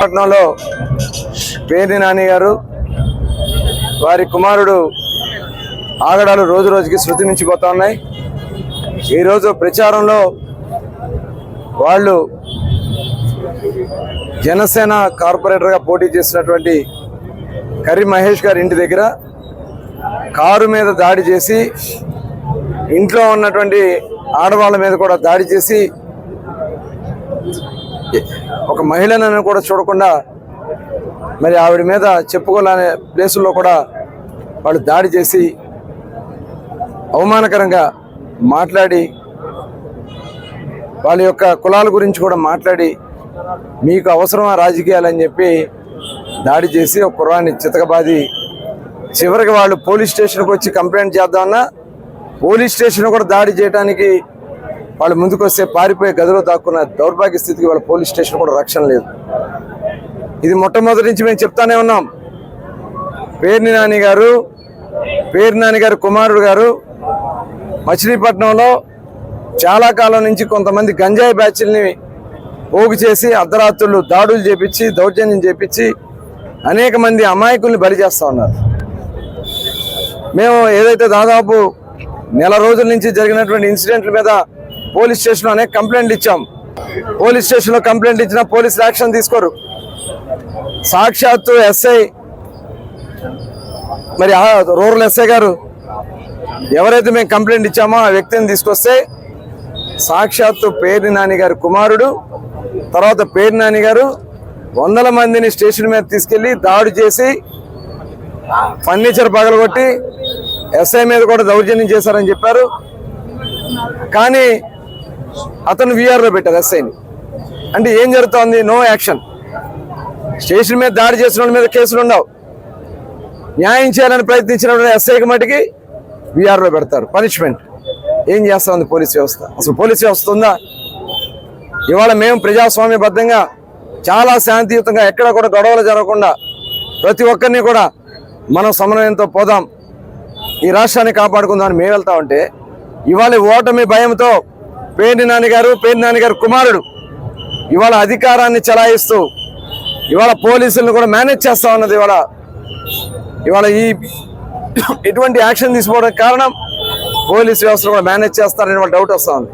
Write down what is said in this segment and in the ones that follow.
పట్టణంలో పేర్ని నాని గారు వారి కుమారుడు ఆగడాలు రోజు రోజుకి శృతి మించిపోతా ఉన్నాయి. ఈరోజు ప్రచారంలో వాళ్ళు జనసేన కార్పొరేటర్గా పోటీ చేసినటువంటి కరీ మహేష్ గారి ఇంటి దగ్గర కారు మీద దాడి చేసి ఇంట్లో ఉన్నటువంటి ఆడవాళ్ళ మీద కూడా దాడి చేసి ఒక మహిళనని కూడా చూడకుండా మరి ఆవిడ మీద చెప్పుకోలేని ప్లేసుల్లో కూడా వాళ్ళు దాడి చేసి అవమానకరంగా మాట్లాడి వాళ్ళ యొక్క కులాల గురించి కూడా మాట్లాడి మీకు అవసరమా రాజకీయాలని చెప్పి దాడి చేసి ఒక కుర్రాన్ని చితకబాది చివరికి వాళ్ళు పోలీస్ స్టేషన్కి వచ్చి కంప్లైంట్ చేద్దామన్నా పోలీస్ స్టేషన్ కూడా దాడి చేయడానికి వాళ్ళు ముందుకొస్తే పారిపోయే గదిలో దాక్కున్న దౌర్భాగ్య స్థితికి వాళ్ళ పోలీస్ స్టేషన్ కూడా రక్షణ లేదు. ఇది మొట్టమొదటి నుంచి మేము చెప్తానే ఉన్నాం. పేర్ని నాని గారు పేర్ని నాని గారు కుమారుడు గారు మచిలీపట్నంలో చాలా కాలం నుంచి కొంతమంది గంజాయి బ్యాచ్ల్ని పోగు చేసి అర్ధరాత్రులు దాడులు చేపించి దౌర్జన్యం చేపించి అనేక మంది అమాయకుల్ని బలి చేస్తూ ఉన్నారు. మేము ఏదైతే దాదాపు నెల రోజుల నుంచి జరిగినటువంటి ఇన్సిడెంట్ల మీద పోలీస్ స్టేషన్లోనే కంప్లైంట్ ఇచ్చాం. పోలీస్ స్టేషన్లో కంప్లైంట్ ఇచ్చినా పోలీసులు యాక్షన్ తీసుకోరు. సాక్షాత్తు ఎస్ఐ మరి రూరల్ ఎస్ఐ గారు ఎవరైతే మేము కంప్లైంట్ ఇచ్చామో ఆ వ్యక్తిని తీసుకొస్తే సాక్షాత్తు పేరు నాని గారి కుమారుడు తర్వాత పేరు నాని గారు వందల మందిని స్టేషన్ మీద తీసుకెళ్ళి దాడి చేసి ఫర్నిచర్ పగలగొట్టి ఎస్ఐ మీద కూడా దౌర్జన్యం చేశారని చెప్పారు. కానీ అతను వీఆర్లో పెట్టారు ఎస్ఐని అంటే ఏం జరుగుతోంది? నో యాక్షన్ స్టేషన్ మీద దాడి చేసిన వాళ్ళ మీద కేసులు ఉండవు. న్యాయం చేయాలని ప్రయత్నించిన ఎస్ఐకి మటుకి వీఆర్లో పెడతారు. పనిష్మెంట్ ఏం చేస్తా ఉంది పోలీస్ వ్యవస్థ? అసలు పోలీస్ వ్యవస్థ ఉందా? ఇవాళ మేము ప్రజాస్వామ్యబద్ధంగా చాలా శాంతియుతంగా ఎక్కడ కూడా గొడవలు జరగకుండా ప్రతి ఒక్కరిని కూడా మనం సమన్వయంతో పోదాం. ఈ రాష్ట్రాన్ని కాపాడుకుందామని మేము వెళ్తా ఉంటే ఇవాళ ఓటమి భయంతో పేర్ని నాన్నగారు పేర్ని నాన్నగారు కుమారుడు. ఇవాళ అధికారాన్ని చలాయిస్తూ ఇవాళ పోలీసులను కూడా మేనేజ్ చేస్తా ఉన్నది ఇవాళ. ఇవాళ ఈ ఎటువంటి యాక్షన్ తీసుకోవడానికి కారణం పోలీస్ వ్యవస్థ కూడా మేనేజ్ చేస్తారని వాళ్ళ డౌట్ వస్తూ ఉంది.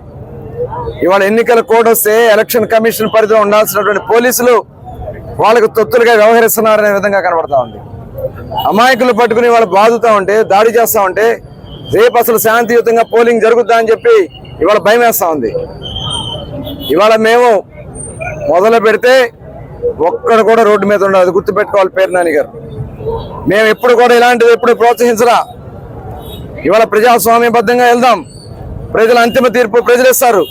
ఇవాళ ఎన్నికల కోడ్ వస్తే ఎలక్షన్ కమిషన్ పరిధిలో ఉండాల్సినటువంటి పోలీసులు వాళ్ళకు తొత్తులుగా వ్యవహరిస్తున్నారనే విధంగా కనబడతా ఉంది. అమాయకులు పట్టుకుని వాళ్ళు బాధుతూ ఉంటే దాడి చేస్తూ ఉంటే రేపు అసలు శాంతియుతంగా పోలింగ్ జరుగుద్దా అని చెప్పి ఇవాళ భయం వేస్తా ఉంది. ఇవాళ మేము మొదలు పెడితే ఒక్కడ కూడా రోడ్డు మీద ఉండదు. గుర్తుపెట్టుకోవాలి పేరు నాని గారు. మేము ఎప్పుడు కూడా ఇలాంటిది ఎప్పుడు ప్రోత్సహించరా? ఇవాళ ప్రజాస్వామ్యబద్ధంగా వెళ్దాం. ప్రజల అంతిమ తీర్పు ప్రజలు ఇస్తారు.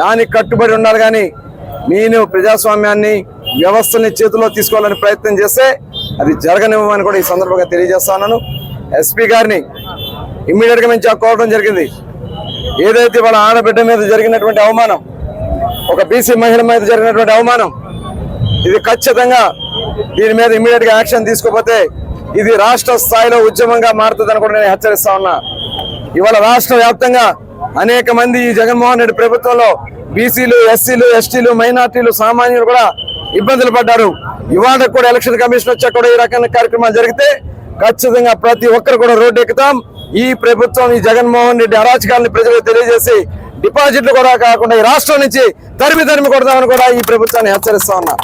దానికి కట్టుబడి ఉండాలి కానీ నేను ప్రజాస్వామ్యాన్ని వ్యవస్థని చేతిలో తీసుకోవాలని ప్రయత్నం చేస్తే అది జరగనివ్వమని కూడా ఈ సందర్భంగా తెలియజేస్తున్నాను ఎస్పీ గారిని ఇమ్మీడియట్గా మేము కోరడం జరిగింది. ఏదైతే వాళ్ళ ఆడబిడ్డ మీద జరిగినటువంటి అవమానం ఒక బీసీ మహిళ మీద జరిగినటువంటి అవమానం ఇది ఖచ్చితంగా దీని మీద ఇమ్మీడియట్గా యాక్షన్ తీసుకోకపోతే ఇది రాష్ట్ర స్థాయిలో ఉద్యమంగా మారుతుందని కూడా నేను హెచ్చరిస్తా ఉన్నా. ఇవాళ రాష్ట్ర వ్యాప్తంగా అనేక మంది ఈ జగన్మోహన్ రెడ్డి ప్రభుత్వంలో బీసీలు ఎస్సీలు ఎస్టీలు మైనార్టీలు సామాన్యులు కూడా ఇబ్బందులు పడ్డారు. ఇవాళ కూడా ఎలక్షన్ కమిషన్ వచ్చా కూడా ఈ రకమైన కార్యక్రమాలు జరిగితే ఖచ్చితంగా ప్రతి ఒక్కరు కూడా రోడ్డు ఎక్కుతాం. ఈ ప్రభుత్వం ఈ జగన్మోహన్ రెడ్డి అరాచకాలను ప్రజలకు తెలియజేసి డిపాజిట్లు కూడా కాకుండా ఈ రాష్ట్రం నుంచి తరిమి తరిమి కొడదామని కూడా ఈ ప్రభుత్వాన్ని హెచ్చరిస్తా ఉన్నా.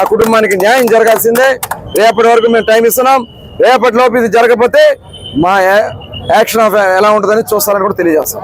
ఆ కుటుంబానికి న్యాయం జరగాల్సిందే. రేపటి వరకు మేము టైం ఇస్తున్నాం. రేపటి లోపు ఇది జరగకపోతే మా యాక్షన్ ఆఫ్ ఎలా ఉంటుందని చూస్తారని కూడా తెలియజేస్తాం.